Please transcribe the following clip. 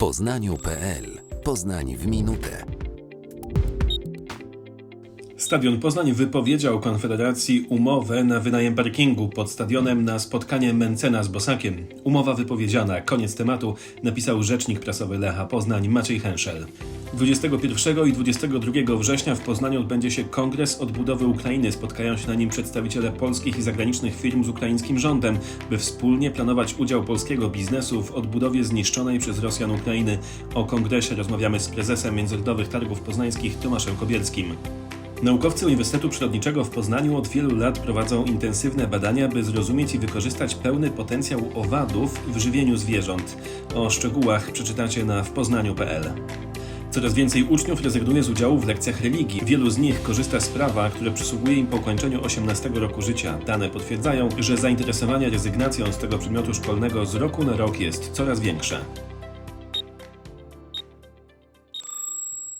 poznaniu.pl Poznań w minutę. Stadion Poznań wypowiedział Konfederacji umowę na wynajem parkingu pod stadionem na spotkanie Mencena z Bosakiem. Umowa wypowiedziana, koniec tematu, napisał rzecznik prasowy Lecha Poznań Maciej Henszel. 21 i 22 września w Poznaniu odbędzie się Kongres Odbudowy Ukrainy. Spotkają się na nim przedstawiciele polskich i zagranicznych firm z ukraińskim rządem, by wspólnie planować udział polskiego biznesu w odbudowie zniszczonej przez Rosjan Ukrainy. O kongresie rozmawiamy z prezesem Międzynarodowych Targów Poznańskich Tomaszem Kobielskim. Naukowcy Uniwersytetu Przyrodniczego w Poznaniu od wielu lat prowadzą intensywne badania, by zrozumieć i wykorzystać pełny potencjał owadów w żywieniu zwierząt. O szczegółach przeczytacie na wpoznaniu.pl. Coraz więcej uczniów rezygnuje z udziału w lekcjach religii. Wielu z nich korzysta z prawa, które przysługuje im po ukończeniu 18 roku życia. Dane potwierdzają, że zainteresowanie rezygnacją z tego przedmiotu szkolnego z roku na rok jest coraz większe.